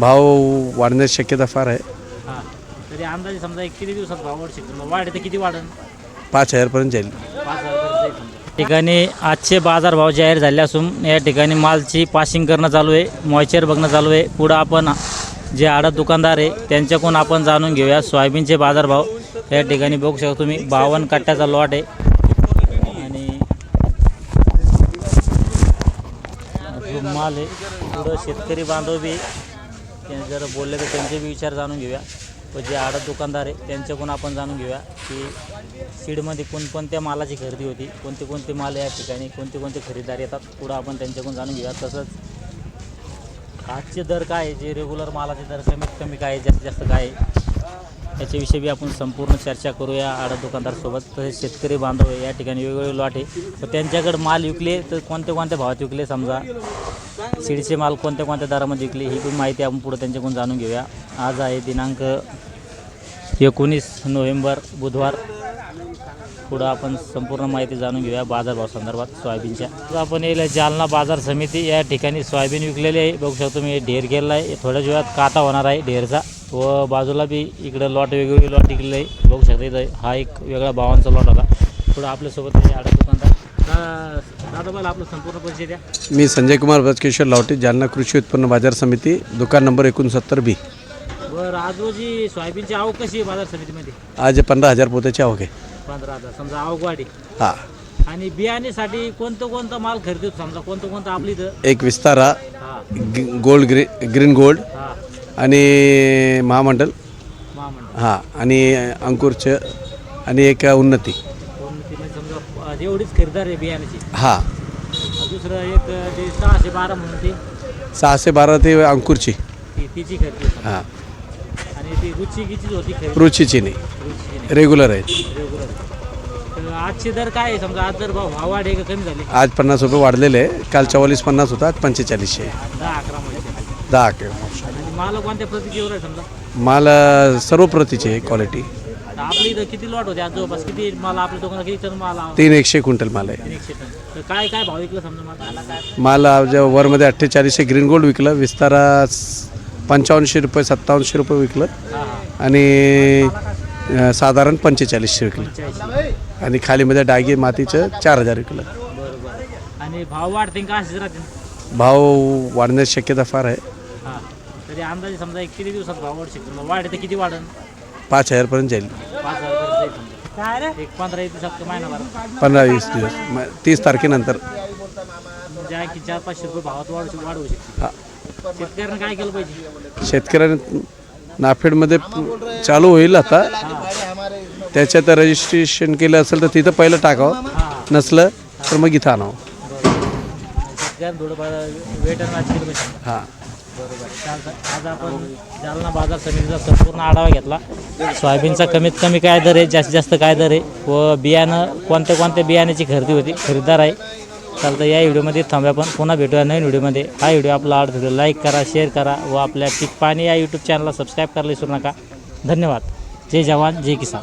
भाव वाढण्याची शक्यता फार आहे. हां तरी अंदाजे समजा एक किती दिवसात भाव वाढू शकतो? वाढ तर किती पाच हजारपर्यंत जाईल. पाच. ठिकाणी आजचे बाजारभाव जाहीर झाले असून या ठिकाणी मालची पासिंग करणं चालू आहे मॉइचर बघणं चालू आहे. पुढं आपण जे आडत दुकानदार आहे त्यांच्याकडून आपण जाणून घेऊया सोयाबीनचे बाजारभाव या ठिकाणी बघू शकता तुम्ही बावन्न कट्ट्याचा लॉट आहे. आणि जो माल आहे पुढं शेतकरी बांधव बी त्यांनी जर बोलले तर त्यांचे बी विचार जाणून घेऊया. व जे आडत दुकानदार आहे त्यांच्याकडून आपण जाणून घेऊया की सीडमध्ये कोणकोणत्या मालाची खरेदी होती कोणते कोणते माल या ठिकाणी कोणते कोणते खरेदीदार येतात पुढं आपण त्यांच्याकडून जाणून घेऊया. तसंच आजचे दर काय आहे? जे रेग्युलर मालाचे दर कमीत कमी काय आहे? जास्तीत जास्त काय आहे? याच्याविषयी बी आपण संपूर्ण चर्चा करूया आडत दुकानदारसोबत तसेच शेतकरी बांधव या ठिकाणी वेगवेगळे लॉट आहे. तर त्यांच्याकडे माल विकले तर कोणत्या कोणत्या भावात विकले समजा? शिडीचे माल कोणत्या कोणत्या दरामध्ये विकले ही पण माहिती आपण पुढे त्यांच्याकडून जाणून घेऊया. आज आहे दिनांक एकोणीस नोव्हेंबर बुधवार. पुढं आपण संपूर्ण माहिती जाणून घेऊया बाजारभाव संदर्भात सोयाबीनच्या. तर आपण येईल जालना बाजार समिती. या ठिकाणी सोयाबीन विकलेले आहे. बघू शकतो मी ढेर गेलेला आहे. थोड्याच वेळात काटा होणार आहे ढेरचा. व बाजूला बी इकडं लॉट वेगवेगळे लॉट विकलेले आहे. बघू शकता इथं हा एक वेगळा भावांचा लॉट होता. पुढं आपल्यासोबत आहे दुकानदार दादा मला आपलं संपूर्ण परिचय द्या. मी संजय कुमार ब्रजकिशोर लावटे जालना कृषी उत्पन्न बाजार समिती दुकान नंबर एकोणसत्तर बी. बरं आज रोजी सोयाबीनची आवक कशी आहे बाजार समितीमध्ये? आज पंधरा हजार पोत्याची आवक आहे. पंधरा हजार समजा आवक वाढी हा. आणि बियाणेसाठी कोणतं कोणतं माल खरेदी होतो? समजा कोणतं कोणतं आपली इथं? एक विस्तारा हा. ग- गोल्ड ग्री ग्रीन गोल्ड हा. आणि महामंडल. महामंडळ हां आणि अंकुरचं आणि एक उन्नती कोणती म्हणजे समजा अं, एवढीच खरेदीदार आहे बियाण्याची. हां. दुसरं एक ते सहाशे बारा म्हणून ते. सहाशे बारा ते अंकुरची. ती तिची खरेदी आहे. हां. आणि ती रुची किचीच होती खरेदी? रुचीची नाही. रुचीची नाही. रेग्युलर आहेत. तर आजचे दर काय आहे? समजा आज जर भाव भाव वाढ आहे का कमी झाले. आज पन्नास रुपये वाढलेले आहे. काल चव्वालीस पन्नास होता आज पंचेचाळीसशे आहे. दहा अकरा मध्ये दहा किलो आणि माल कोणत्या प्रतिकेवर आहे समजा? माल अ, सर्व प्रतीचे आहे क्वालिटी आपल्या इथं किती लॉट होते? आज जवळपास किती माल आपल्या दुकानात किती टन माल आहे? तीन एकशे क्विंटल माल आहे. तीन एकशे टन. तर काय काय भाव विकलं समजा माल? आला काय? माल आज वरमध्ये अठ्ठेचाळीसशे ग्रीन गोल्ड विकलं विस्तारा पंचावन्नशे रुपये सत्तावन्नशे रुपये विकलं. हां हां. आणि अ, साधारण पंचेचाळीसशे विकलं. आणि खालीमध्ये डागी मातीचं चार हजार विकलं. आणि भाव वाढते का असेच राहते? भाव वाढण्याची शक्यता फार आहे. हां. तरी अंदाजे समजा एक किती दिवसात भाव वाढू शकतो? वाढ तर किती पाच हजारपर्यंत जाईल पाच हजार जाईल समजा एक पंधरा महिनाभर. वीस दिवस म- तीस तारखेनंतर. म्हणजे आहे की चार पाचशे रुपये भावात वाढू वाढवू शकते. हा. शेतकऱ्यांना काय केलं पाहिजे? शेतकऱ्यांना नाफेडमध्ये प- चालू होईल आता. त्याच्यात रजिस्ट्रेशन केलं असेल तर तिथं पहिलं टाकावं. हां. नसलं तर मग इथं आणावं. शेतकऱ्यांना थोडं वेट आणि वाच केलं पाहिजे. हां. बरोबर. चालतं आज आपण जालना बाजार समितीचा संपूर्ण आढावा घेतला. सोयाबीनचा कमीत कमी काय दर आहे? जास्तीत जास्त काय दर आहे? व बियाणं कोणत्या कोणत्या बियाण्याची खरेदी होती? खरेदीदार आहे. चालतं या व्हिडिओमध्ये थांबूया पण पुन्हा भेटूया नवीन व्हिडिओमध्ये. हा व्हिडिओ आपला आवडत लाईक करा शेअर करा व आपल्या पीक पाणी या यूट्यूब चॅनलला सबस्क्राईब करायला विसरू नका. धन्यवाद. जय जवान जय किसान.